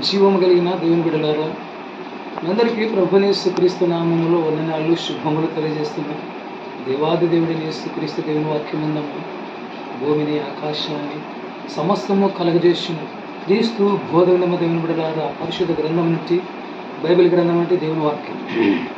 జీవము కలిగిన దేవుని బిడలారా అందరికీ ప్రభుని క్రీస్తు నామములో వందనాలు శుభములు తెలియజేస్తున్నాం. దేవాది దేవుడిని క్రీస్తు దేవుని వాక్యముందము భూమిని ఆకాశాన్ని సమస్తము కలగజేసిన క్రీస్తు బోధనము దేవుని బిడలారా పరిశుద్ధ గ్రంథం నుండి బైబిల్ గ్రంథం అంటే దేవుని వాక్యం.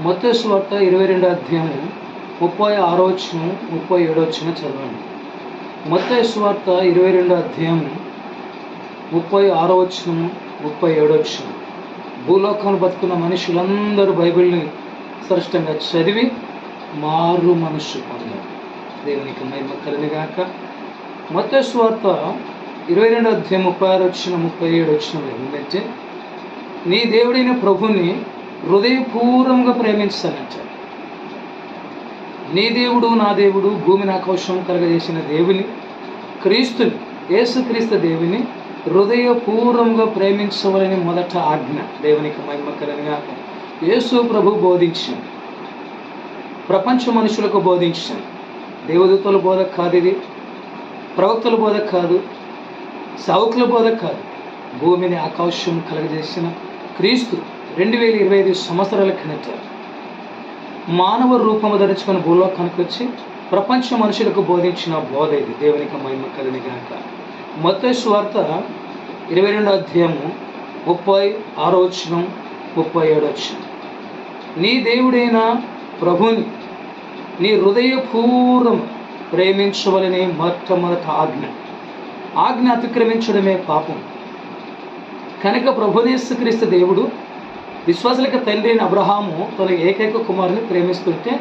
మొత్త స్వార్త ఇరవై రెండో అధ్యాయము ముప్పై ఆరో వచ్చిన ముప్పై ఏడో వచ్చిన చదవండి. మొత్త స్వార్త ఇరవై రెండో అధ్యాయం ముప్పై ఆరో వచ్చిన ముప్పై ఏడో వచ్చిన భూలోకంలో బతుకున్న మనుషులందరూ బైబిల్ని స్పష్టంగా చదివి మారు మనుషు పొందారు. దేవునికి మహిమ కలిగిగాక మొత్త స్వార్త ఇరవై రెండు అధ్యాయం ముప్పై ఆరు వచ్చిన ముప్పై ఏడు వచ్చిన ఏంటంటే నీ దేవుడైన ప్రభుని హృదయపూర్వంగా ప్రేమించాలంటారు. నీ దేవుడు నా దేవుడు భూమిని ఆకాశం కలగజేసిన దేవుని క్రీస్తుని యేసుక్రీస్తు దేవుని హృదయపూర్వంగా ప్రేమించవలని మొదట ఆజ్ఞ. దేవునికి మహిమ యేసు ప్రభు బోధించింది ప్రపంచ మనుషులకు బోధించాను. దేవదూతల బోధ కాదు ఇది. ప్రవక్తల బోధ కాదు. సౌకుల బోధ కాదు. భూమిని ఆకాశం కలగజేసిన క్రీస్తు రెండు వేల ఇరవై ఐదు సంవత్సరాల కిందట మానవ రూపము ధరించుకుని భూలోకానికి వచ్చి ప్రపంచ మనుషులకు బోధించిన బోధ ఇది. దేవునికి మహిమ కలిగినాక మతేశ్వార్త ఇరవై రెండో అధ్యాయము ముప్పై ఆరో వచనం ముప్పై ఏడో వచ్చిన నీ దేవుడైన ప్రభుని నీ హృదయపూర్వం ప్రేమించవలని మొట్టమొదట ఆజ్ఞ. ఆజ్ఞ అతిక్రమించడమే పాపం. కనుక ప్రభునేశ్వక్రీస్తు దేవుడు విశ్వాసులకు తండ్రి అయిన అబ్రహాము తన ఏకైక కుమారుని ప్రేమిస్తుంటే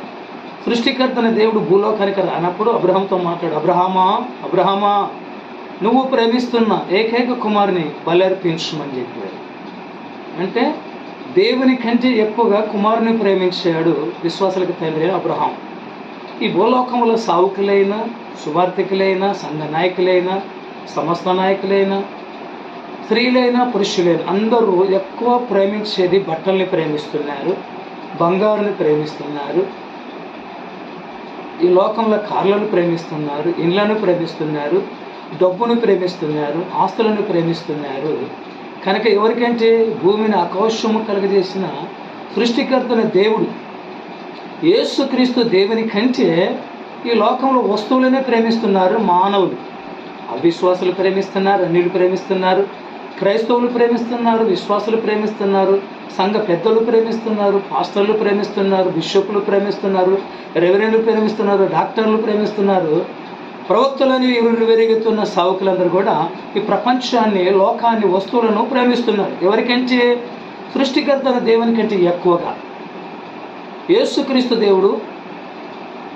సృష్టికర్తన దేవుడు భూలోకానికి రానప్పుడు అబ్రహాంతో మాట్లాడు అబ్రహామా అబ్రహామా నువ్వు ప్రేమిస్తున్న ఏకైక కుమారుని బలర్పించమని చెప్పాడు అంటే దేవుని కంటే ఎక్కువగా కుమారుని ప్రేమించాడు విశ్వాసులకు తండ్రి అబ్రహాం. ఈ భూలోకంలో సావుకులైన సువార్థికులైన సంఘ నాయకులైన సమస్త నాయకులైన స్త్రీలైన పురుషులైన అందరూ ఎక్కువ ప్రేమించేది బట్టల్ని ప్రేమిస్తున్నారు బంగారుని ప్రేమిస్తున్నారు ఈ లోకంలో కార్లను ప్రేమిస్తున్నారు ఇండ్లను ప్రేమిస్తున్నారు డబ్బును ప్రేమిస్తున్నారు ఆస్తులను ప్రేమిస్తున్నారు. కనుక ఎవరికంటే భూమిని ఆకాశము కలగజేసిన సృష్టికర్తన దేవుడు యేసుక్రీస్తు దేవుని కంటే ఈ లోకంలో వస్తువులనే ప్రేమిస్తున్నారు మానవులు అవిశ్వాసులు ప్రేమిస్తున్నారు అన్యులు ప్రేమిస్తున్నారు క్రైస్తవులు ప్రేమిస్తున్నారు విశ్వాసులు ప్రేమిస్తున్నారు సంఘ పెద్దలు ప్రేమిస్తున్నారు పాస్టర్లు ప్రేమిస్తున్నారు బిషపులు ప్రేమిస్తున్నారు రెవరెండ్లు ప్రేమిస్తున్నారు డాక్టర్లు ప్రేమిస్తున్నారు. ప్రవక్తలని ఎవరు వెరుగుతున్న సావుకులందరూ కూడా ఈ ప్రపంచాన్ని లోకాన్ని వస్తువులను ప్రేమిస్తున్నారు. ఎవరికంటే? సృష్టికర్తన దేవుని కంటే ఎక్కువగా. యేసుక్రీస్తు దేవుడు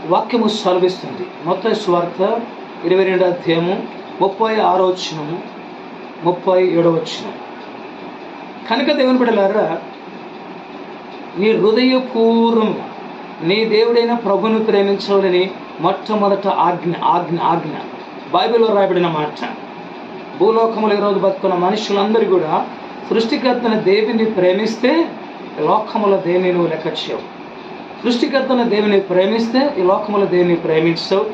వాక్యము సెలవిస్తుంది. మొత్తం స్వార్థ ఇరవై రెండు అధ్యాయము ముప్పై ఆరో వచ్చినము ముప్పై ఏడో వచ్చినం కనుక దేవుని బిడ్డలారా నీ హృదయపూర్వంగా నీ దేవుడైన ప్రభును ప్రేమించవాలని మొట్టమొదట ఆజ్ఞ ఆజ్ఞ ఆజ్ఞ. బైబిల్లో రాయబడిన మాట. భూలోకములు ఈరోజు బతుకున్న మనుషులందరూ కూడా సృష్టికర్తన దేవిని ప్రేమిస్తే లోకముల దేవిని నువ్వు లెక్క చేయవు. సృష్టికర్తన దేవిని ప్రేమిస్తే ఈ లోకముల దేవిని ప్రేమించవు.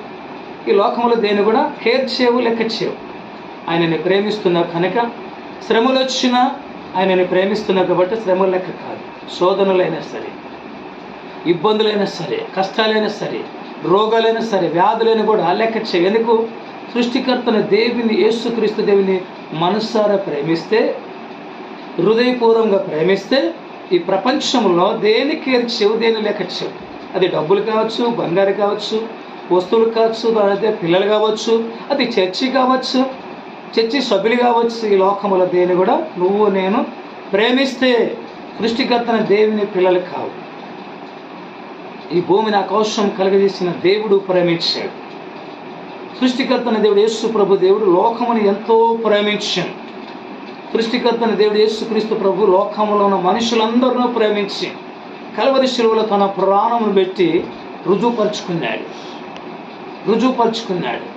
ఈ లోకముల దేని కూడా కేర్ చేయవు లెక్క చేయవు. ఆయనని ప్రేమిస్తున్నావు కనుక శ్రమలు వచ్చినా ఆయనని ప్రేమిస్తున్నావు కాబట్టి శ్రమలు లెక్క కాదు. శోధనలైనా సరే ఇబ్బందులైనా సరే కష్టాలైనా సరే రోగాలైనా సరే వ్యాధులైనా కూడా లెక్క చేయ. ఎందుకు? సృష్టికర్తన దేవుని యేసుక్రీస్తు దేవుని మనస్సారా ప్రేమిస్తే హృదయపూర్వంగా ప్రేమిస్తే ఈ ప్రపంచంలో దేనికి చెవు దేని లెక్క చెవు? అది డబ్బులు కావచ్చు బంగారు కావచ్చు వస్తువులు కావచ్చు అయితే పిల్లలు కావచ్చు అది చర్చి కావచ్చు చర్చి సభ్యులు కావచ్చు ఈ లోకముల దేని కూడా నువ్వు నేను ప్రేమిస్తే సృష్టికర్తన దేవుని పిల్లలు కావు. ఈ భూమిని అవసరం కలగజేసిన దేవుడు ప్రేమించాడు. సృష్టికర్తన దేవుడు యేసు ప్రభు దేవుడు లోకముని ఎంతో ప్రేమించాడు. సృష్టికర్తన దేవుడు యేసుక్రీస్తు ప్రభు లోకంలో ఉన్న మనుషులందరినూ ప్రేమించి కలవరి శిలువలో తన ప్రాణమును పెట్టి రుజువుపరుచుకున్నాడు. రుజువుపరుచుకున్నాడు.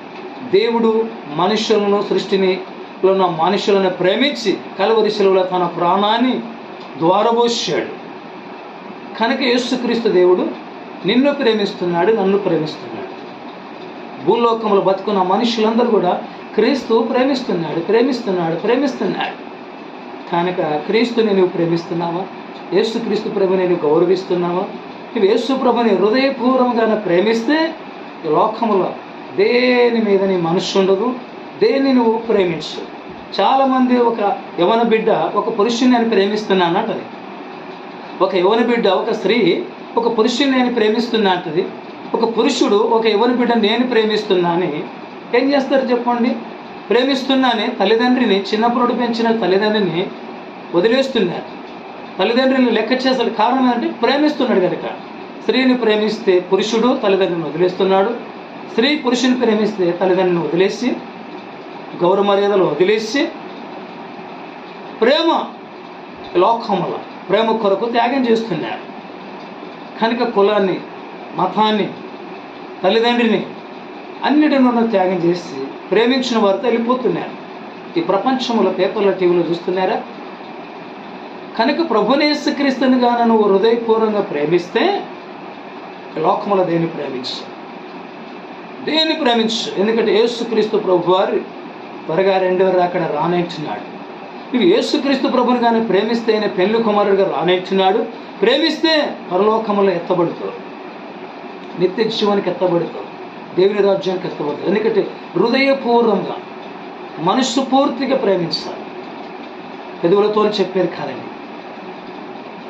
దేవుడు మనుషులను సృష్టిని లో ఉన్న మనుషులను ప్రేమించి కలవరి శిలువలో తన ప్రాణాన్ని ద్వారబోసాడు. కనుక యేసుక్రీస్తు దేవుడు నిన్ను ప్రేమిస్తున్నాడు నన్ను ప్రేమిస్తున్నాడు. భూలోకంలో బతుకున్న మనుషులందరూ కూడా క్రీస్తు ప్రేమిస్తున్నాడు ప్రేమిస్తున్నాడు ప్రేమిస్తున్నాడు. కనుక క్రీస్తుని నువ్వు ప్రేమిస్తున్నావా? యేసు క్రీస్తు ప్రభుని నువ్వు గౌరవిస్తున్నావా? నువ్వు యేసు ప్రభుని హృదయపూర్వకంగా ప్రేమిస్తే ఈ లోకంలో దేని మీద నీ మనస్సు ఉండదు దేన్ని నువ్వు ప్రేమించు. చాలామంది ఒక యవన బిడ్డ ఒక పురుషుని నేను ప్రేమిస్తున్నాను అంటది ఒక యువన బిడ్డ ఒక స్త్రీ ఒక పురుషుని నేను ప్రేమిస్తున్నా అంటది ఒక పురుషుడు ఒక యువన బిడ్డ నేను ప్రేమిస్తున్నా అని ఏం చేస్తారు చెప్పండి? ప్రేమిస్తున్నానే తల్లిదండ్రిని చిన్నప్పుడు పెంచిన తల్లిదండ్రిని వదిలేస్తున్నారు. తల్లిదండ్రులు లెక్క చేసే కారణం ఏంటంటే ప్రేమిస్తున్నాడు కనుక. స్త్రీని ప్రేమిస్తే పురుషుడు తల్లిదండ్రులను వదిలేస్తున్నాడు. స్త్రీ పురుషుని ప్రేమిస్తే తల్లిదండ్రులను వదిలేసి గౌరవ మర్యాదలు వదిలేసి ప్రేమ లోకముల ప్రేమ కొరకు త్యాగం చేస్తున్నారు. కనుక కులాన్ని మతాన్ని తల్లిదండ్రిని అన్నిటినూ త్యాగం చేసి ప్రేమించిన వారు వెళ్ళిపోతున్నారు ఈ ప్రపంచంలో పేపర్ల టీవీలో చూస్తున్నారా? కనుక ప్రభునేసుక్రీస్తునిగా నువ్వు హృదయపూర్వంగా ప్రేమిస్తే లోకముల దేన్ని ప్రేమించు? దేన్ని ప్రేమించు? ఎందుకంటే యేసుక్రీస్తు ప్రభు వారు త్వరగా రెండవ రాకడ రానంటున్నాడు. నువ్వు యేసుక్రీస్తు ప్రభుని కానీ ప్రేమిస్తే ఆయన పెళ్ళి కుమారుడిగా రానేర్చున్నాడు ప్రేమిస్తే పరలోకములో ఎత్తబడుతావు నిత్య జీవానికి ఎత్తబడుతావు దేవుని రాజ్యానికి ఎత్తబడుతావు ఎందుకంటే హృదయపూర్వంగా మనస్సు పూర్తిగా ప్రేమించాలి. పెదవులతో చెప్పారు కాదండి.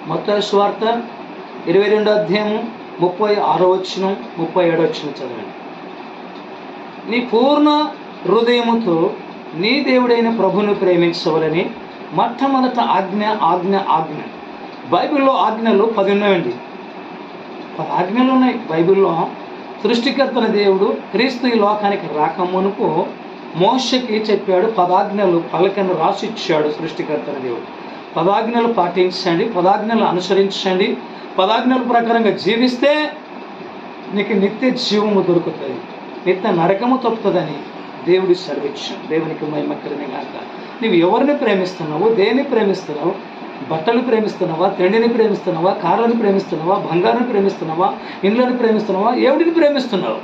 మొత్తం స్వార్థ ఇరవై రెండో అధ్యాయము ముప్పై ఆరో వచ్చినం ముప్పై ఏడో వచ్చిన చదవండి. నీ పూర్ణ హృదయముతో నీ దేవుడైన ప్రభును ప్రేమించవలని మొట్టమొదట ఆజ్ఞ ఆజ్ఞ ఆజ్ఞ. బైబిల్లో ఆజ్ఞలు పది ఉన్నాయండి. పది ఆజ్ఞలు ఉన్నాయి. బైబిల్లో సృష్టికర్తన దేవుడు క్రీస్తు ఈ లోకానికి రాకమ్మనుకు మోషకి చెప్పాడు పదాజ్ఞలు పలకను రాసిచ్చాడు సృష్టికర్తన దేవుడు. పదాజ్ఞలు పాటించండి పదాజ్ఞలు అనుసరించండి. పదాజ్ఞల ప్రకారంగా జీవిస్తే నీకు నిత్య జీవము దొరుకుతుంది. నిత్య నరకము తప్పుతుందని దేవుడి సర్వేక్షణ దేవునికి మహిమక్కడనే కాక నువ్వు ఎవరిని ప్రేమిస్తున్నావు దేన్ని ప్రేమిస్తున్నావు బట్టలు ప్రేమిస్తున్నావా తిండిని ప్రేమిస్తున్నావా కారాన్ని ప్రేమిస్తున్నావా బంగారం ప్రేమిస్తున్నావా ఇండ్లను ప్రేమిస్తున్నావా ఎవడిని ప్రేమిస్తున్నావు?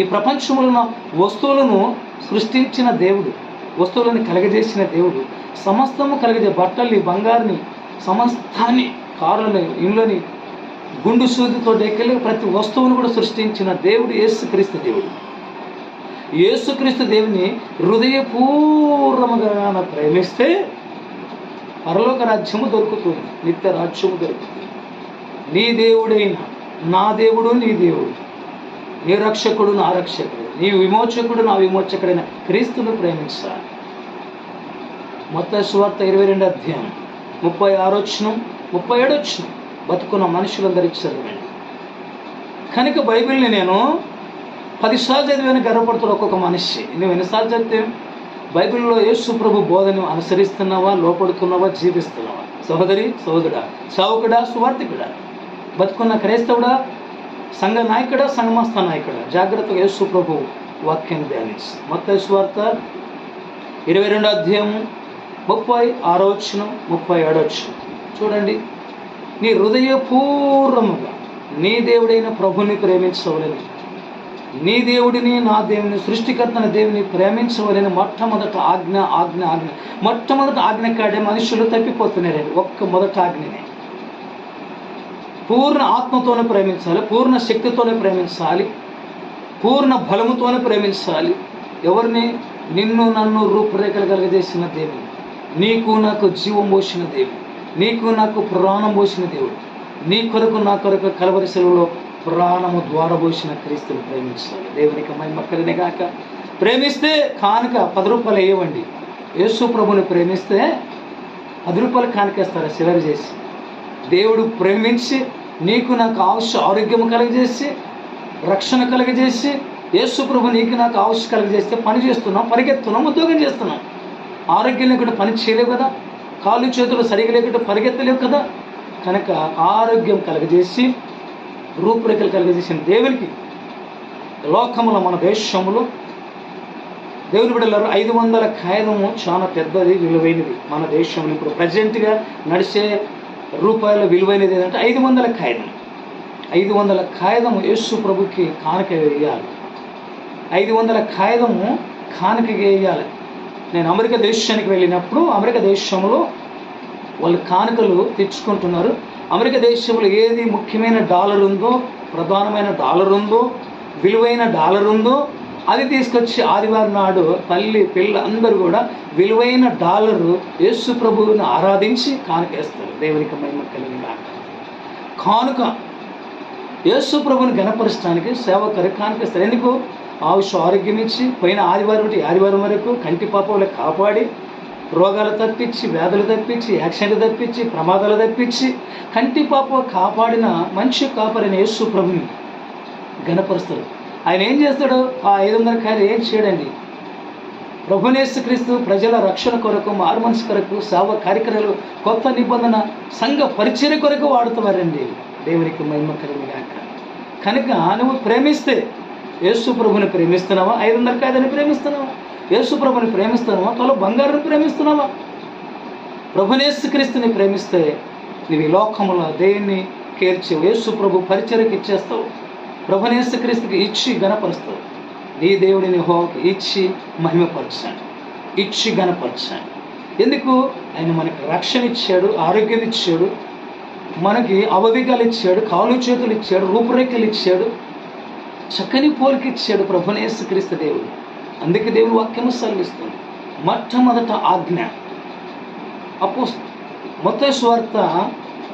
ఈ ప్రపంచంలో వస్తువులను సృష్టించిన దేవుడు వస్తువులను కలగజేసిన దేవుడు సమస్తము కలగజే బట్టల్ని బంగారుని సమస్తాన్ని కారులని ఇండ్లని గుండు సూదితో దగ్గర ప్రతి వస్తువును కూడా సృష్టించిన దేవుడు యేసుక్రీస్తు దేవుడు. యేసుక్రీస్తు దేవుని హృదయపూర్వముగా ప్రేమిస్తే పరలోక రాజ్యము దొరుకుతుంది నిత్య రాజ్యము దొరుకుతుంది. నీ దేవుడైన నా దేవుడు నీ దేవుడు. నీ రక్షకుడు నా రక్షకుడు. నీ విమోచకుడు నా విమోచకుడైన క్రీస్తును ప్రేమించాలి. మొత్త సువార్త ఇరవై రెండు అధ్యాయం ముప్పై ఆరోచనం ముప్పై ఏడొచ్చును బతుకున్న మనుషులందరికీ చదివాను కనుక బైబిల్ని నేను పదిసార్లు చదివాను గర్వపడుతున్న ఒక్కొక్క మనిషి. నువ్వు ఎన్నిసార్లు చదివితే బైబిల్లో యేసు ప్రభు బోధను అనుసరిస్తున్నావా లోపడుతున్నావా జీవిస్తున్నావా? సహోదరి సహోదరుడా సావుకుడా సువార్థికుడా బతుకున్న క్రైస్తవుడా సంఘ నాయకుడా సంఘమస్థ నాయకుడా జాగ్రత్తగా యేసు ప్రభు వాక్యాన్ని ధ్యానించి. మొత్తం సువార్త ఇరవై రెండో అధ్యాయము ముప్పై ఆరో వచ్చిన ముప్పై ఏడో వచ్చిన చూడండి. నీ హృదయపూర్వముగా నీ దేవుడైన ప్రభుని ప్రేమించవలేదు నీ దేవుడిని నా దేవుని సృష్టికర్తన దేవుని ప్రేమించవలని. మొట్టమొదట ఆజ్ఞ ఆజ్ఞ ఆజ్ఞ. మొట్టమొదట ఆజ్ఞ కాడే మనుషులు తప్పిపోతున్నారే. ఒక్క మొదట ఆజ్ఞనే. పూర్ణ ఆత్మతోనే ప్రేమించాలి పూర్ణ శక్తితోనే ప్రేమించాలి పూర్ణ బలముతోనే ప్రేమించాలి. ఎవరిని? నిన్ను నన్ను రూపురేఖలు కలగజేసిన దేవుని నీకు నాకు జీవం పోసిన దేవుడు. నీకు నాకు ప్రాణం పోసిన దేవుడు. నీ కొరకు నా కొరకు కలవరి సెలవులో ప్రాణము ద్వారబోసిన క్రీస్తులు ప్రేమించాలి దేవునికి మహిమక్కలనే కాక ప్రేమిస్తే కానుక పది రూపాయలు వేయవండి. యేసు ప్రభుని ప్రేమిస్తే పది రూపాయలు కానుకేస్తారు సిలర్ చేసి. దేవుడు ప్రేమించి నీకు నాకు ఆవశ్య ఆరోగ్యం కలుగజేసి రక్షణ కలుగజేసి యేసు ప్రభు నీకు నాకు ఆవశ్య కలుగజేస్తే పని చేస్తున్నాం పరిగెత్తున్నాం ఉద్యోగం చేస్తున్నాం. ఆరోగ్యం లేకుండా పని చేయలేవు కదా. కాళ్ళు చేతులు సరిగా లేకుండా పరిగెత్తలేవు కదా. కనుక ఆరోగ్యం కలగజేసి రూపురేఖలు కలిగజేసిన దేవునికి లోకముల మన దేశంలో దేవుని బిడ్డలారు ఐదు వందల కాగితము చాలా పెద్దది విలువైనది. మన దేశంలో ఇప్పుడు ప్రజెంట్గా నడిచే రూపాయల విలువైనది ఏంటంటే ఐదు వందల కాగితం ఐదు వందల కాగితము యేసు ప్రభుకి కానుక వేయాలి. ఐదు వందల కాగితము కానుక వేయాలి. నేను అమెరికా దేశానికి వెళ్ళినప్పుడు అమెరికా దేశంలో వాళ్ళు కానుకలు తెచ్చుకుంటున్నారు. అమెరికా దేశంలో ఏది ముఖ్యమైన డాలర్ ఉందో ప్రధానమైన డాలర్ ఉందో విలువైన డాలర్ ఉందో అది తీసుకొచ్చి ఆదివారం నాడు తల్లి పిల్ల అందరూ కూడా విలువైన డాలరు యేసు ప్రభువుని ఆరాధించి కానుకేస్తారు. దేవునికి మహిమ కలిగిన కానుక యేసు ప్రభుని గణపరచడానికి సేవకరి కానుకేస్తారు. ఎందుకు? ఆయుష్ ఆరోగ్యం ఇచ్చి పోయిన ఆదివారం ఒకటి ఆదివారం వరకు కంటి పాప కాపాడి రోగాలు తప్పించి వ్యాధులు తప్పించి యాక్సిడెంట్లు తప్పించి ప్రమాదాలు తప్పించి కంటి పాప కాపాడిన మంచి కాపాడిన యేసు ప్రభుని గణపరుస్తాడు ఆయన ఏం చేస్తాడు? ఆ ఐదు వందల కార్యం ఏం చేయడండి? ప్రభునేసుక్రీస్తు ప్రజల రక్షణ కొరకు మారుమనసు కొరకు సేవ కార్యక్రమాలు కొత్త నిబంధన సంఘ పరిచయ కొరకు వాడుతున్నారండి. దేవునికి మహిమ కలిగినాక కనుక నువ్వు ప్రేమిస్తే యేసు ప్రభుని ప్రేమిస్తున్నావా? ఐదు వందల కాదని ప్రేమిస్తున్నావా? యేసుప్రభుని ప్రేమిస్తున్నావా? తొల బంగారుని ప్రేమిస్తున్నావా? ప్రభునేసుక్రీస్తుని ప్రేమిస్తే నీవు ఈ లోకములో దేన్ని కేర్చేవు? యేసు ప్రభు పరిచయకి ఇచ్చేస్తావు ప్రభునేసుక్రీస్తుకి ఇచ్చి గణపరుస్తావు నీ దేవుడిని హోకి ఇచ్చి మహిమపరచాను ఇచ్చి గణపరచాను ఎందుకు? ఆయన మనకు రక్షణ ఇచ్చాడు ఆరోగ్యం ఇచ్చాడు మనకి అవవిగాలు ఇచ్చాడు కాలు చేతులు ఇచ్చాడు రూపురేఖలు ఇచ్చాడు చక్కని పోలికిచ్చాడు ప్రభునేసు క్రీస్తు దేవుడు. అందుకే దేవుడు వాక్యము సెలవిస్తుంది మొట్టమొదట ఆజ్ఞ. అపో మొత్త స్వార్థ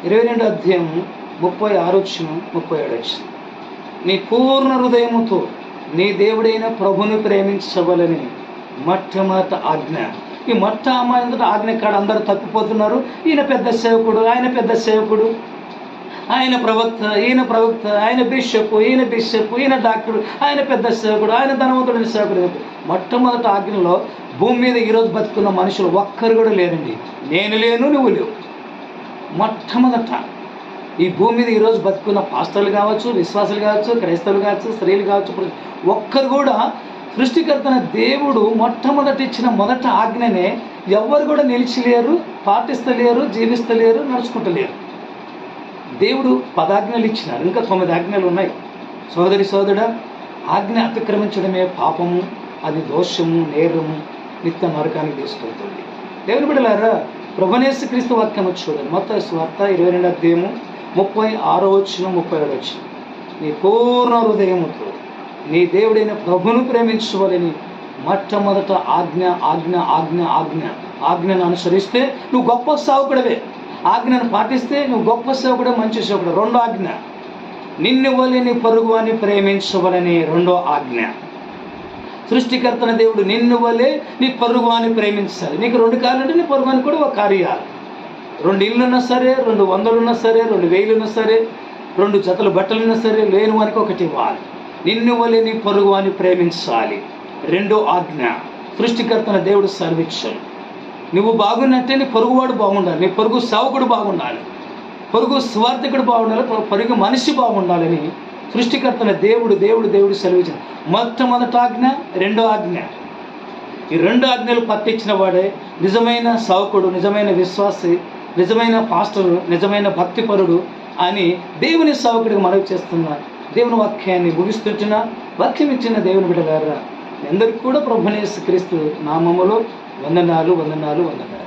ఇరవై రెండు అధ్యాయం ముప్పై ఆరు వచ్చిన ముప్పై ఏడు వచ్చిన. నీ పూర్ణ హృదయముతో నీ దేవుడైన ప్రభుని ప్రేమించవలని మొట్టమొదట ఆజ్ఞ. ఈ మొట్టమొదట ఆజ్ఞ కాడ అందరూ తప్పిపోతున్నారు. ఈయన పెద్ద సేవకుడు ఆయన పెద్ద సేవకుడు. ఆయన ప్రవక్త ఈయన ప్రవక్త ఆయన బిషప్ ఈయన బిషప్ ఈయన డాక్టర్ ఆయన పెద్ద సేవకుడు ఆయన ధనవంతుడైన సేవకుడు. మొట్టమొదటి ఆజ్ఞలో భూమి మీద ఈరోజు బతుకున్న మనుషులు ఒక్కరు కూడా లేరండి. నేను లేను నువ్వు లేవు. మొట్టమొదట ఈ భూమి మీద ఈరోజు బతుకున్న పాస్టర్లు కావచ్చు విశ్వాసులు కావచ్చు క్రైస్తవులు కావచ్చు స్త్రీలు కావచ్చు ఒక్కరు కూడా సృష్టికర్తన దేవుడు మొట్టమొదటి ఇచ్చిన మొదట ఆజ్ఞనే ఎవ్వరు కూడా నిలిచిలేరు పాటిస్తలేరు జీవిస్తలేరు నడుచుకుంటలేరు. దేవుడు పదాజ్ఞలు ఇచ్చినారు ఇంకా తొమ్మిది ఆజ్ఞలు ఉన్నాయి. సోదరి సోదరుడ ఆజ్ఞ అతిక్రమించడమే పాపము అది దోషము నేరము నిత్య నరకానికి తీసుకెళ్తుంది దేవుని బిడ్డలారా ప్రభనేసు క్రీస్తు వాక్యం చూడండి. మొత్తం స్వార్థ ఇరవై రెండు అధ్యాయము ముప్పై ఆరో వచ్చిన ముప్పై ఏడు వచ్చిన నీ పూర్ణ హృదయముతో నీ దేవుడైన ప్రభును ప్రేమించుకోవాలని మొట్టమొదట ఆజ్ఞ ఆజ్ఞ ఆజ్ఞ ఆజ్ఞ ఆజ్ఞను అనుసరిస్తే నువ్వు గొప్ప సావుకుడవే. ఆజ్ఞను పాటిస్తే నువ్వు గొప్ప సేవకుడు మంచి సేవకుడు. రెండో ఆజ్ఞ నిన్ను వలి నీ పొరుగు అని ప్రేమించవలని రెండో ఆజ్ఞ. సృష్టికర్తన దేవుడు నిన్ను వలే నీ పొరుగు అని ప్రేమించాలి. నీకు రెండు కాళ్ళు నీ పొరుగు అని కూడా ఒక కార్యాలు. రెండు ఇల్లున్నా సరే రెండు వందలున్నా సరే రెండు వేలున్నా సరే రెండు జతలు బట్టలున్నా సరే లేని వానికి ఒకటి ఇవ్వాలి. నిన్ను వలె నీ పొరుగు అని ప్రేమించాలి. రెండో ఆజ్ఞ సృష్టికర్తన దేవుడు సర్వించాలి నువ్వు బాగున్నట్టే నీ పొరుగువాడు బాగుండాలి నీ పొరుగు సేవకుడు బాగుండాలి పొరుగు స్వార్థకుడు బాగుండాలి పొరుగు మనిషి బాగుండాలని సృష్టికర్తన దేవుడు దేవుడు దేవుడు సెలవించాడు మొట్టమొదటి ఆజ్ఞ రెండో ఆజ్ఞ. ఈ రెండు ఆజ్ఞలు పట్టించిన వాడే నిజమైన సావుకుడు నిజమైన విశ్వాసి నిజమైన పాస్టరు నిజమైన భక్తిపరుడు అని దేవుని సావుకుడికి మనవి చేస్తున్నా దేవుని వాక్యాన్ని ముగిస్తుంటున్నా వాక్యం ఇచ్చిన దేవుని బిడ్డగారా అందరికీ కూడా ప్రభునేసు క్రీస్తు నామములో వందనాలు వందనాలు వందనాలు